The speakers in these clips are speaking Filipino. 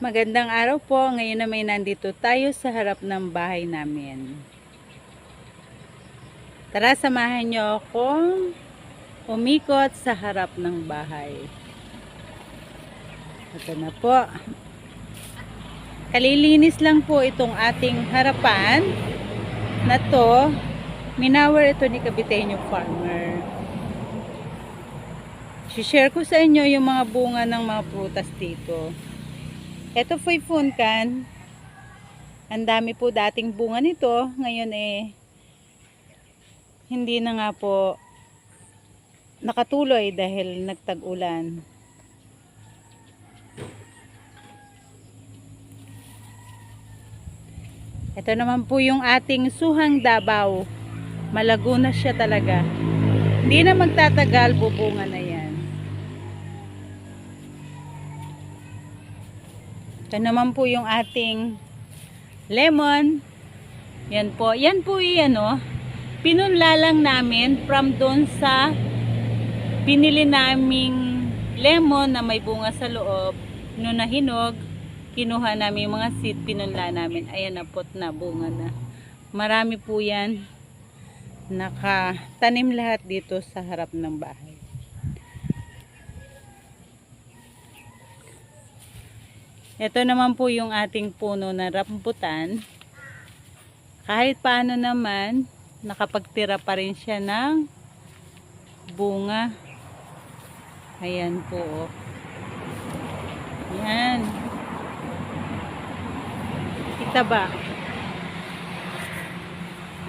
Magandang araw po. Ngayon na may nandito tayo sa harap ng bahay namin. Tara, samahan niyo akong umikot sa harap ng bahay. Ito na po. Kalilinis lang po itong ating harapan na to. Minawar ito ni Kabiteño Farmer. share ko sa inyo yung mga bunga ng mga prutas dito. Ito po'y funkan. Ang dami po dating bunga nito. Ngayon eh, hindi na nga po nakatuloy dahil nagtag-ulan. Ito naman po yung ating suhang dabaw. Malago na siya talaga. Hindi na magtatagal, bubunga na Ito naman po yung ating lemon. Yan po. Yan po yung ano, pinunla lang namin from doon sa binili naming lemon na may bunga sa loob. Noon na hinog, kinuha namin yung mga seed, pinunla namin. Ayan na pot na, bunga na. Marami po yan. Nakatanim lahat dito sa harap ng bahay. Ito naman po yung ating puno na rambutan. Kahit paano naman, nakapagtira pa rin siya ng bunga. Ayan po. oh. Yan. Kita ba?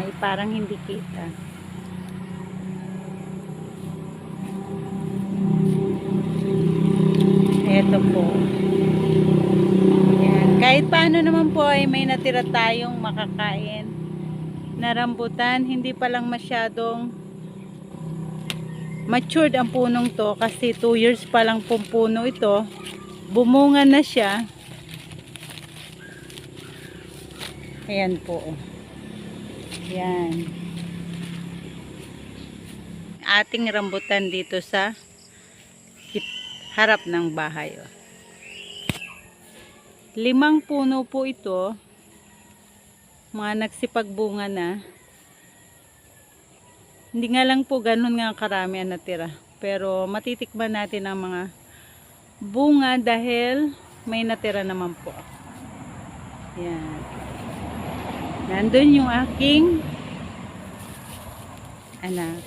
Ay, parang hindi kita. Ito po. Paano naman po ay may natira tayong makakain na rambutan. Hindi pa lang masyadong matured ang punong to kasi 2 years pa lang pong puno ito. Bumunga na siya. Ayan po. Yan. Ating rambutan dito sa harap ng bahay. oh. Limang puno po ito. Mga nagsipagbunga na. Hindi nga lang po ganun nga karami ang natira. Pero matitikman natin ang mga bunga dahil may natira naman po. Yan. Nandun yung aking anak.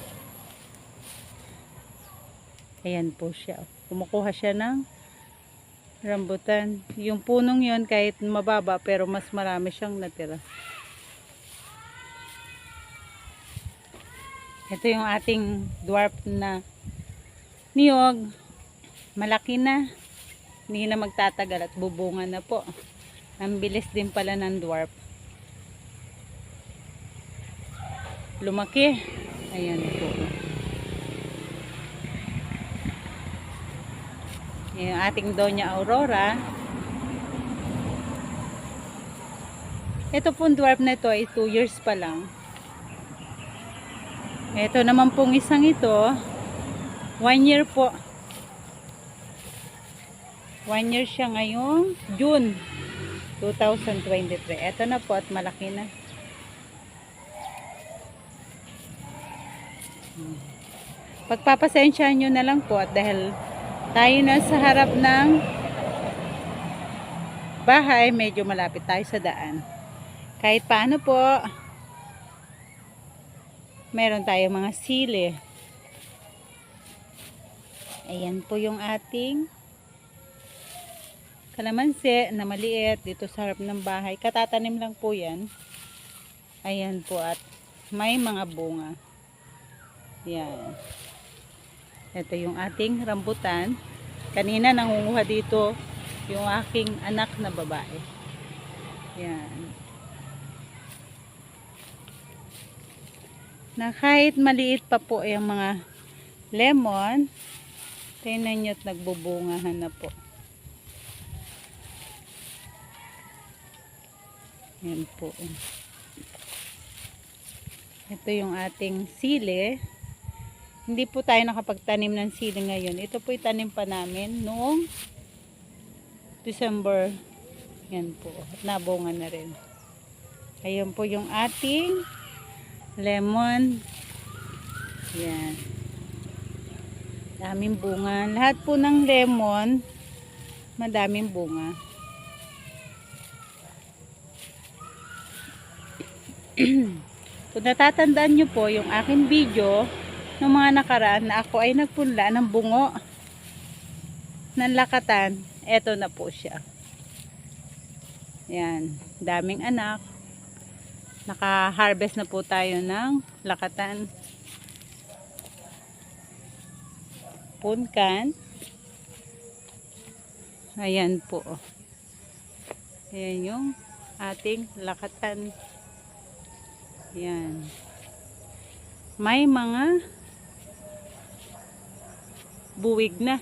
Ayan po siya. Kumukuha siya ng rambutan. Yung punong yon kahit mababa pero mas marami siyang natira. Ito yung ating dwarf na niyog. Malaki na. Hindi na magtatagal at bubunga na po. Ang bilis din pala ng dwarf. Lumaki. Ayan po. Yung ating Doña Aurora. Ito pong dwarf na ito ay 2 years pa lang. Ito naman pong isang ito, 1 year po. 1 year siya ngayong June 2023. Ito na po at malaki na. Pagpapasensyahan nyo na lang po at dahil tayo na sa harap ng bahay, medyo malapit tayo sa daan. Kahit paano po, meron tayo mga sili. Ayan po yung ating kalamansi na maliit dito sa harap ng bahay. Katatanim lang po yan. Ayan po at may mga bunga. Yan. Ito yung ating rambutan. Kanina nangunguha dito yung aking anak na babae. Yan. Na kahit maliit pa po yung mga lemon, tingnan nyo at nagbubungahan na po. Yan po. Ito yung ating sili. Hindi po tayo nakapagtanim ng sili ngayon. Ito po itanim pa namin noong December Yan po. Nabunga na rin. Ayun po yung ating lemon. Yan. Daming bunga. Lahat po ng lemon, madaming bunga. Kung natatandaan nyo po yung akin video ng mga nakaraan na ako ay nagpunla ng bungo ng lakatan, eto na po siya. Yan, daming anak. Naka-harvest na po tayo ng lakatan. Punkan. Ayan po. Ayan yung ating lakatan. Yan. May mga buwig na.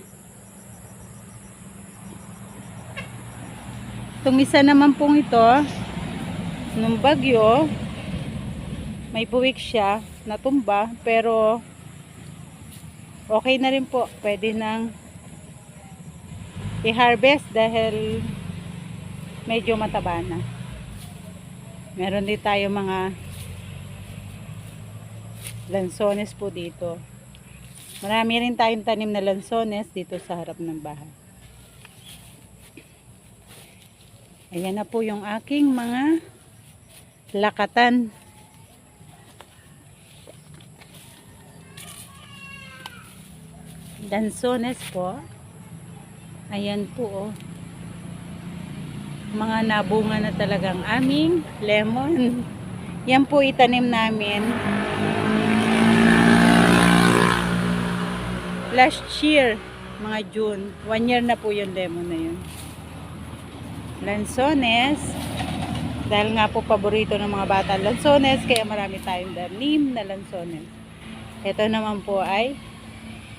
Itong isa naman pong ito, nung bagyo, may buwig siya, natumba, pero okay na rin po. Pwede nang i-harvest dahil medyo mataba na. Meron din tayo mga lansones po dito. Marami rin tayong tanim na lansones dito sa harap ng bahay. Ayan na po yung aking mga lakatan. Lansones po. Ayan po oh. Mga nabunga na talagang aming lemon. Yan po itanim namin last year, mga June. One year na po yung lemon na yun. Lansones. Dahil nga po paborito ng mga bata lansones, kaya marami tayong danim na lansones. Ito naman po ay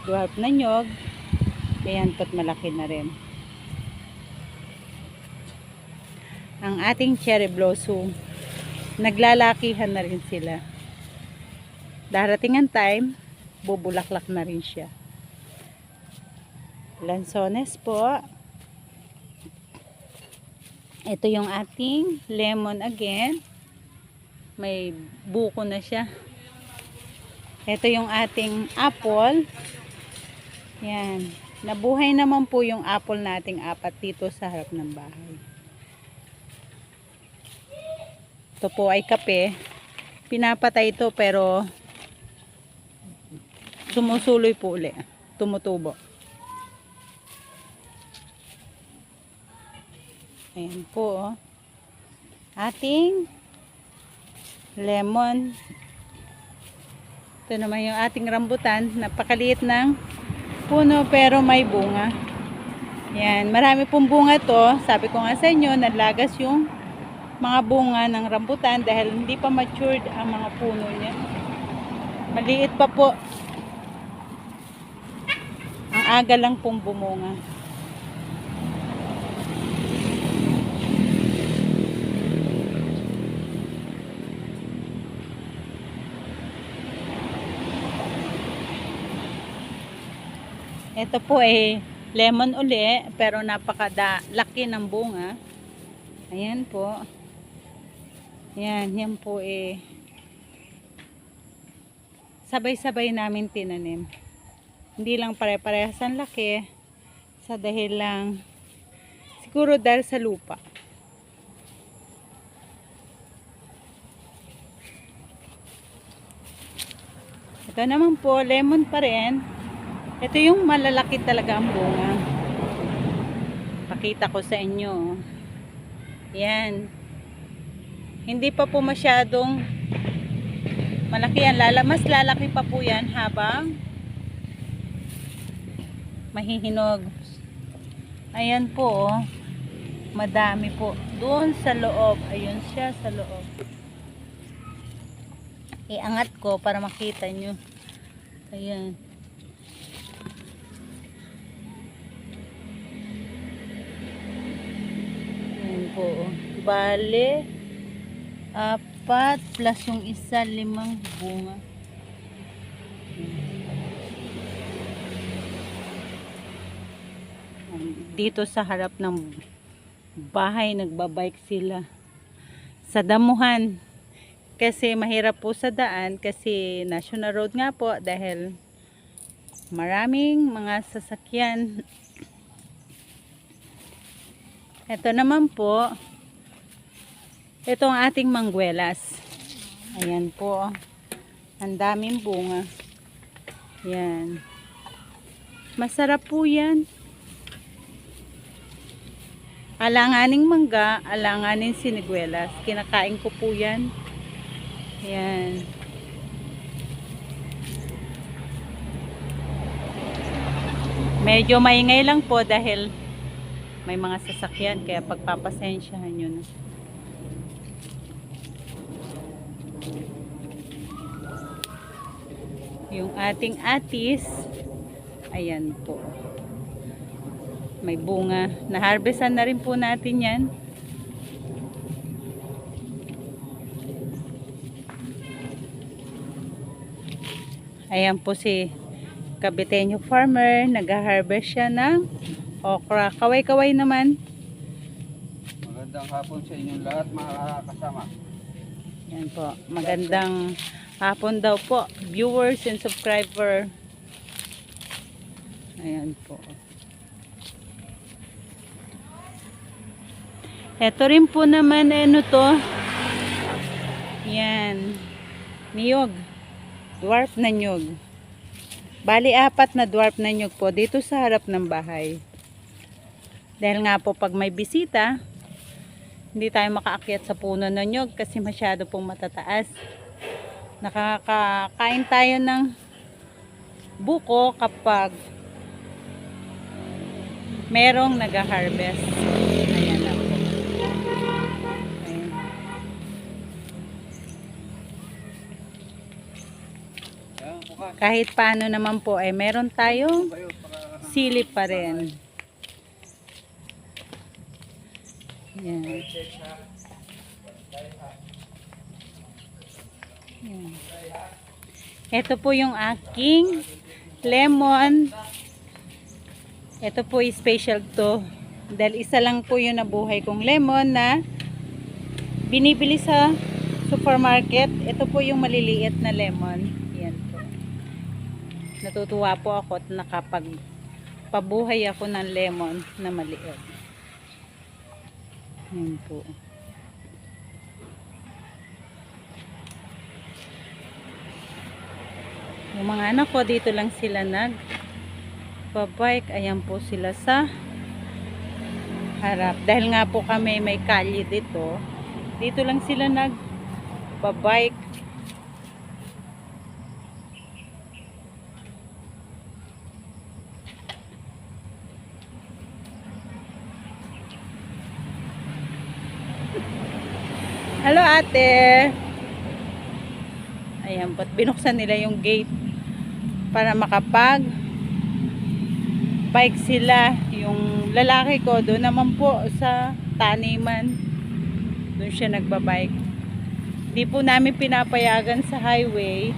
dwarf na nyog. Ayan po't malaki na rin. Ang ating cherry blossom, naglalakihan na rin sila. Darating ang time, bubulaklak na rin siya. Lansones po. Ito yung ating lemon again. May buko na siya. Ito yung ating apple. Yan. Nabuhay naman po yung apple nating apat dito sa harap ng bahay. Ito po ay kape. Pinapatay ito pero sumusuloy po uli. Tumutubo. Ayan po, oh. Ating lemon. Ito naman yung ating rambutan. Napakaliit ng puno pero may bunga. Yan. Marami pong bunga to. Sabi ko nga sa inyo, nalagas yung mga bunga ng rambutan dahil hindi pa matured ang mga puno niya. Maliit pa po. Ang aga lang pong bumunga. Ito po ay lemon uli, pero napakada laki ng bunga. Ayan po. Ayan, yan po eh. Sabay-sabay namin tinanim. Hindi lang pare-parehas ang laki. Sa dahil lang, siguro dahil sa lupa. Ito naman po, lemon pa rin. Ito yung malalaki talaga ang bunga. Pakita ko sa inyo. Yan. Hindi pa po masyadong malaki yan. Lala, mas lalaki pa po yan habang mahihinog. Ayan po oh. Madami po. Doon sa loob. Ayun siya sa loob. Iangat ko para makita nyo. Ayan. Ayan po. Bale, apat plus yung isa, limang bunga. Dito sa harap ng bahay nagbabike sila sa damuhan kasi mahirap po sa daan kasi national road nga po dahil maraming mga sasakyan ito naman po ito ang ating mangwelas ayan po ang daming bunga yan masarap po yan Alanganing mangga, alanganing siniguelas. Kinakain ko po yan. Yan. Medyo maingay lang po dahil may mga sasakyan kaya pagpapasensyahan nyo na. Yung ating atis, ayan po may bunga. Na-harvestan na rin po natin yan. Ayan po si Kabiteño farmer. Nag-harvest siya ng okra. Kaway-kaway naman. Magandang hapon sa inyong lahat mga kasama. Yan po. Magandang hapon daw po. Viewers and subscriber. Ayan po. Ito rin po naman ano to. Yan. Niyog. Dwarf na nyog. Bali apat na dwarf na nyog po dito sa harap ng bahay. Dahil nga po pag may bisita, hindi tayo makaakyat sa puno ng nyog kasi masyado pong matataas. Nakakain tayo ng buko kapag merong nag-harvest. Ayan na po. Ayan. Kahit paano naman po ay meron tayong silip pa rin. Yan. Ito po yung aking lemon. Ito po special to. Dahil isa lang po yung nabuhay kong lemon na binibili sa supermarket. Ito po yung maliliit na lemon. Yan po natutuwa po ako at nakapag pabuhay ako ng lemon na maliit. Yan po. Yung mga anak ko dito lang sila nag babike. Ayan po sila sa harap. Dahil nga po kami may kalye dito. Dito lang sila nag babike. Hello ate. Ayan, ba't binuksan nila yung gate para makapag bike sila. Yung lalaki ko doon naman po sa taniman. Doon siya nagbabike. Hindi po namin pinapayagan sa highway.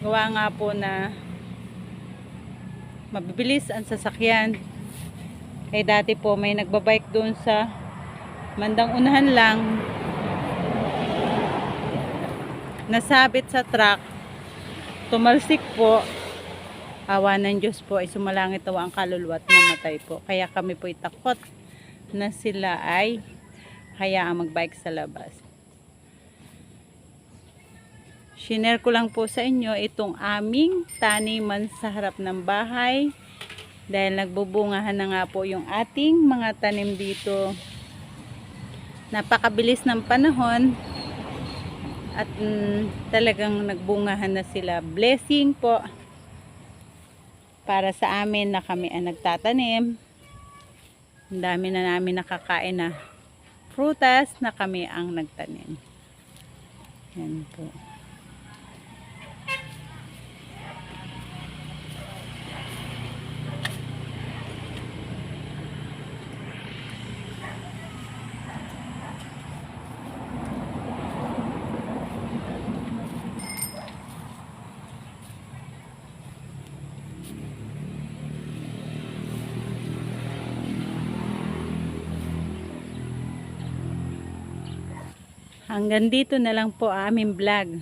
Gawa nga po na mabibilis ang sasakyan. Eh dati po may nagbabike doon sa mandang unahan lang nasabit sa truck. Tumalsik po. Awa ng Diyos po ay sumalangit daw ang kaluluwa at namatay po. Kaya kami po takot na sila ay hayaang magbike sa labas. Shiner ko lang po sa inyo itong aming taniman sa harap ng bahay. Dahil nagbubungahan na nga po yung ating mga tanim dito. Napakabilis ng panahon at mm, talagang nagbungahan na sila. Blessing po para sa amin na kami ang nagtatanim. Ang dami na namin nakakain na prutas na kami ang nagtanim. Yan po Hanggang dito na lang po aming vlog.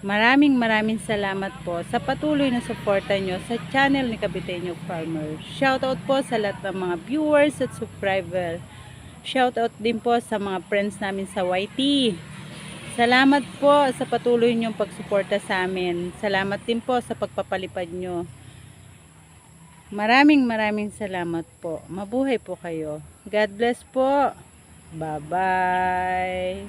Maraming maraming salamat po sa patuloy na suporta nyo sa channel ni Kabiteño Farmer. Shoutout po sa lahat ng mga viewers at subscriber. Shoutout din po sa mga friends namin sa YT. Salamat po sa patuloy nyong pagsuporta sa amin. Salamat din po sa pagpapalipad nyo. Maraming maraming salamat po. Mabuhay po kayo. God bless po. Bye-bye.